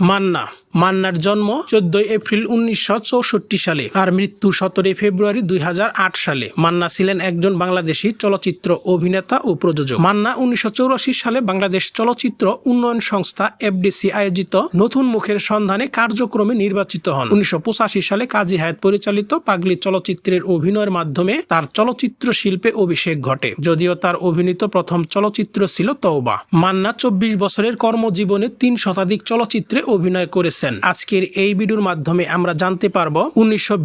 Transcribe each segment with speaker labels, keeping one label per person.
Speaker 1: মান্না মান্নার জন্ম চোদ্দই এপ্রিল উনিশশো চৌষট্টি সালে আর মৃত্যু সতেরোই ফেব্রুয়ারি দুই হাজার আট সালে। মান্না ছিলেন একজন বাংলাদেশী চলচ্চিত্র অভিনেতা ও প্রযোজক। মান্না উনিশশো সালে বাংলাদেশ চলচ্চিত্র উন্নয়ন সংস্থা এফডিসি আয়োজিত নতুন মুখের সন্ধানে কার্যক্রমে নির্বাচিত হন। উনিশশো পঁচাশি সালে কাজী হায়াত পরিচালিত পাগলি চলচ্চিত্রের অভিনয়ের মাধ্যমে তার চলচ্চিত্র শিল্পে অভিষেক ঘটে, যদিও তার অভিনীত প্রথম চলচ্চিত্র ছিল তওবা। মান্না চব্বিশ বছরের কর্মজীবনে তিন শতাধিক চলচ্চিত্রে অভিনয় করেছেন। আজকের এই ভিডিওর মাধ্যমে আমরা জানতে পারব, উনিশশো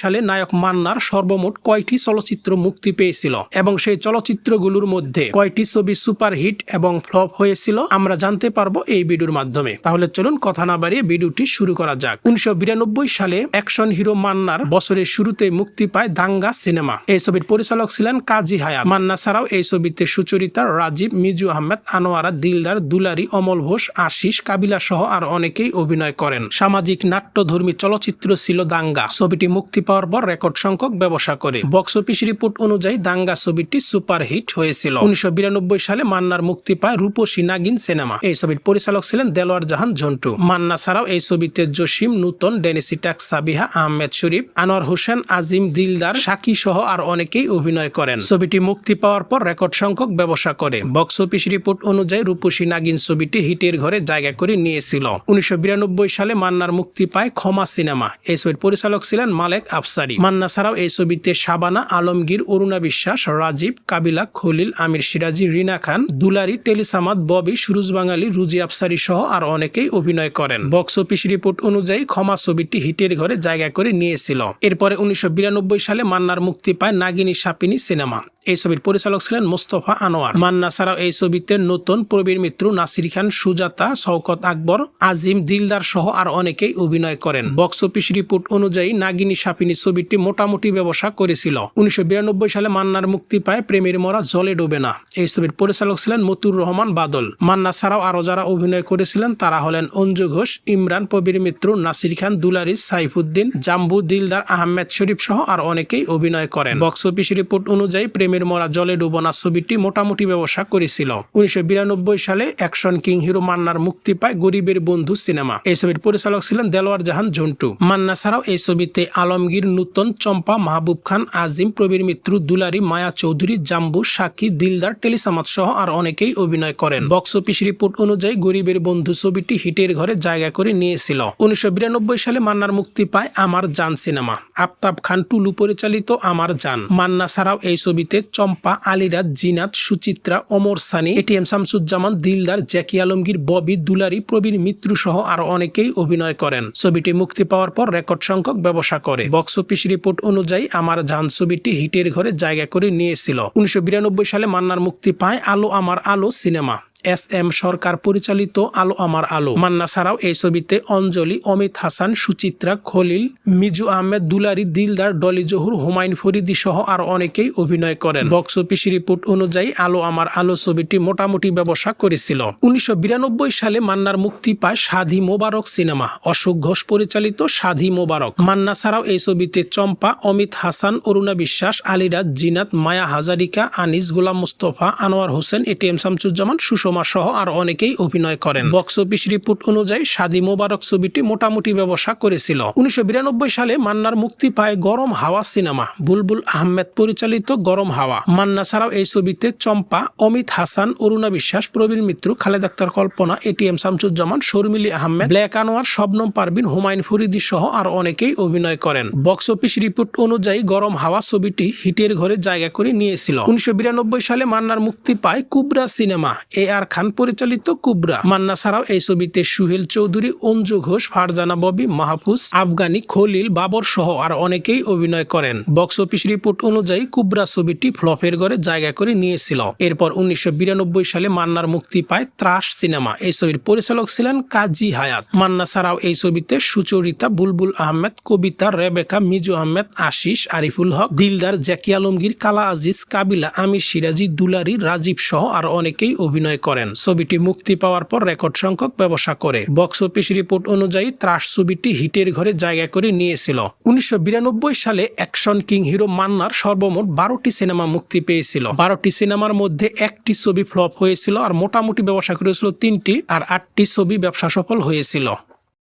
Speaker 1: সালে নায়ক মান্নার সর্বমোট কয়টি চলচ্চিত্র মুক্তি পেয়েছিল এবং সেই চলচ্চিত্রগুলোর মধ্যে কয়টি ছবি সুপারহিট এবং ফ্লপ হয়েছিল আমরা জানতে পারব এই ভিডিওর মাধ্যমে। তাহলে চলুন কথা না বাড়িয়ে ভিডিওটি শুরু করা যাক। উনিশশো বিরানব্বই সালে অ্যাকশন হিরো মান্নার বছরের শুরুতে মুক্তি পায় দাঙ্গা সিনেমা। এই ছবির পরিচালক ছিলেন কাজী হায়া মান্না ছাড়াও এই ছবিতে সুচরিতা, রাজীব, মিজু আহমেদ, আনোয়ারা, দিলদার, দুলারি, অমল ঘোষ, আশিস, কাবিলা সহ আর অনেকেই অভিনয় করেন। সামাজিক নাট্যধর্মী চলচ্চিত্র ছিল দাঙ্গা। ছবিটি মুক্তি পাওয়ার পর রেকর্ড সংখ্যক ব্যবসা করে। বক্স অফিস রিপোর্ট অনুযায়ী দাঙ্গা ছবিটি সুপারহিট হয়েছিল। উনিশশো বিরানব্বই সালে মান্নার মুক্তি পায় রূপসী নাগিন সিনেমা। এই ছবির পরিচালক ছিলেন দেলোয়ার জাহান ঝন্টু। মান্না ছাড়াও এই ছবিতে জসিম নূতন ডেনিসিটাক সাবিহা, আহমেদ শরীফ, আনোয়ার হোসেন, আজিম দিলদার, সাকি সহ আর অনেকেই অভিনয় করেন। ছবিটি মুক্তি পাওয়ার পর রেকর্ড সংখ্যক ব্যবসা করে। বক্স অফিস রিপোর্ট অনুযায়ী রূপসী নাগিন ছবিটি হিটের ঘরে জায়গা করে নিয়েছিল। উনিশশো বিরানব্বই সালে মান্নার মুক্তি পায় ক্ষমা সিনেমা। এই ছবির পরিচালক ছিলেন মালেক আফসারি। মান্না ছাড়াও এই ছবিতে শাবানা, আলমগীর, অরুণা বিশ্বাস, রাজীব, কাবিলা, খলিল, আমির সিরাজি, রিনা খান, দুলারি, টেলিসামাদ, ববি, সুরুজ বাঙালি, রুজি আফসারি সহ আর অনেকেই অভিনয় করেন। বক্স অফিস রিপোর্ট অনুযায়ী ক্ষমা ছবিটি হিটের ঘরে জায়গা করে নিয়েছিল। এরপরে উনিশশো বিরানব্বই সালে মান্নার মুক্তি পায় নাগিনী সাপিনী সিনেমা। এই ছবির পরিচালক ছিলেন মোস্তফা আনোয়ার। মান্না ছাড়াও এই ছবিতে নতুন প্রবীর মিত্র নাসির খান, সুজাতা, শওকত আকবর, আজিম দিলদার সহ আর অনেকেই অভিনয় করেন। বক্স অফিস রিপোর্ট অনুযায়ী নাগিনী সাপিনী ছবিটি মোটামুটি ব্যবসা করেছিল। উনিশশো সালে মান্নার মুক্তি পায় প্রেমের মরা জলে ডোবে না। এই ছবির পরিচালক ছিলেন মতুর রহমান বাদল। মান্না ছাড়াও আরও যারা অভিনয় করেছিলেন তারা হলেন অঞ্জু ঘোষ, ইমরান, প্রবীর মিত্র, নাসির খান দুলারিস সাইফুদ্দিন, জাম্বু, দিলদার, আহমেদ শরীফ সহ আর অনেকেই অভিনয় করেন। বক্স অফিস রিপোর্ট অনুযায়ী প্রেমের মরা জলে ডুবনা ছবিটি মোটামুটি ব্যবসা করেছিল। উনিশশো বিরানব্বই সালে অ্যাকশন কিং হিরো মান্নার মুক্তি পায় গরিবের বন্ধু সিনেমা। এই ছবির পরিচালক ছিলেন দেলোয়ার জাহান ঝন্টু। মান্না ছাড়াও এই ছবিতে আলমগীর, নূতন, চম্পা, মাহবুব খান, আজিম, প্রবীর মিত্র, দুলারি, মায়া চৌধুরী, জাম্বু সাকি দিলদার টেলিসামাত সহ আর অনেকেই অভিনয় করেন। বক্স অফিস রিপোর্ট অনুযায়ী গরিবের বন্ধু ছবিটি হিটের ঘরে জায়গা করে নিয়েছিল। উনিশশো বিরানব্বই সালে মান্নার মুক্তি পায় আমার জান সিনেমা। আফতাব খান টুলু পরিচালিত আমার জান। মান্না ছাড়াও এই ছবিতে চম্পা আলিরাত জিনাত, সুচিত্রা অমর সানি এটিএম শামসুজ্জামান, দিলদার, জ্যাকি আলমগীর, ববি, দুলারি, প্রবীর মিত্র সহ আরও অনেকেই অভিনয় করেন। ছবিটি মুক্তি পাওয়ার পর রেকর্ড সংখ্যক ব্যবসা করে। বক্স অফিস রিপোর্ট অনুযায়ী আমার জান ছবিটি হিটের ঘরে জায়গা করে নিয়েছিল। উনিশশো বিরানব্বই সালে মান্নার মুক্তি পায় আলো আমার আলো সিনেমা। এস এম সরকার পরিচালিত আলো আমার আলো। মান্না ছাড়াও এই ছবিতে অঞ্জলি, অমিত হাসান, সুচিত্রা, খলিল, মিজু আহমেদ, দুলারি, দিলদার, ডলি জহুর, হুমায়ুন ফরিদি সহ আরও অনেকেই অভিনয় করেন। বক্স অফিস রিপোর্ট অনুযায়ী আলো আমার আলো ছবিটি মোটামুটি ব্যবসা করেছিল। উনিশশো বিরানব্বই সালে মান্নার মুক্তি পায় সাধি মোবারক সিনেমা। অশোক ঘোষ পরিচালিত সাধি মোবারক। মান্না ছাড়াও এই ছবিতে চম্পা, অমিত হাসান, অরুণা বিশ্বাস, আলিরাজ, জিনাত, মায়া হাজারিকা, আনিস গোলাম, মুস্তফা আনোয়ার হোসেন এটিএম শামসুজ্জামান, সুষমা সহ আর অনেকেই অভিনয় করেন। বক্স অফিস রিপোর্ট অনুযায়ী সাদি মোবারক ছবিটি মোটামুটি ব্যবসা করেছিল। উনিশশো বিরানব্বই সালে মান্নার মুক্তি পায় গরম হাওয়া সিনেমা বুলবুল আহমেদ পরিচালিত গরম হাওয়া। মান্না ছাড়াও এই ছবিতে চম্পা অমিত হাসান অরুণা বিশ্বাস প্রবীর মিত্র খালেদ আক্তার কল্পনা এটিএম শামসুজ্জামান শর্মিলি আহমেদ ব্ল্যাক আনোয়ার শবনম পারবিন হুমায়ুন ফরিদি সহ আর অনেকেই অভিনয় করেন। বক্স অফিস রিপোর্ট অনুযায়ী গরম হাওয়া ছবিটি হিটের ঘরে জায়গা করে নিয়েছিল। উনিশশো বিরানব্বই সালে মান্নার মুক্তি পায় কুবরা সিনেমা এ আর খান পরিচালিত কুবরা। মান্না ছাড়াও এই ছবিতে সুহেল চৌধুরী, অঞ্জু ঘোষ, ফারজানা ববি, মাহফুজ, আফগানি, খলিল, বাবর সহ আর অনেকেই অভিনয় করেন। বক্স অফিস রিপোর্ট অনুযায়ী কুবরা ছবিটি ফ্লপের ঘরে জায়গা করে নিয়েছিল। এরপর উনিশশো বিরানব্বই সালে মান্নার মুক্তি পায় ত্রাস সিনেমা। এই ছবির পরিচালক ছিলেন কাজী হায়াত। মান্না ছাড়াও এই ছবিতে সুচরিতা বুলবুল আহমেদ, কবিতা রেবেকা, মিজু আহমেদ, আশিস, আরিফুল হক, দিলদার জ্যাকি আলমগীর, কালা আজিজ, কাবিলা আমির, সিরাজি দুলারি, রাজীব সহ আর অনেকেই অভিনয় করেন। করেন। ছবিটি মুক্তি পাওয়ার পর রেকর্ড সংখ্যক ব্যবসা করে। বক্স অফিস রিপোর্ট অনুযায়ী ত্রাস ছবিটি হিটের ঘরে জায়গা করে নিয়েছিল। উনিশশো বিরানব্বই সালে অ্যাকশন কিং হিরো মান্নার সর্বমোট বারোটি সিনেমা মুক্তি পেয়েছিল। বারোটি সিনেমার মধ্যে একটি ছবি ফ্লপ হয়েছিল আর মোটামুটি ব্যবসা করেছিল তিনটি আর আটটি ছবি ব্যবসা সফল হয়েছিল।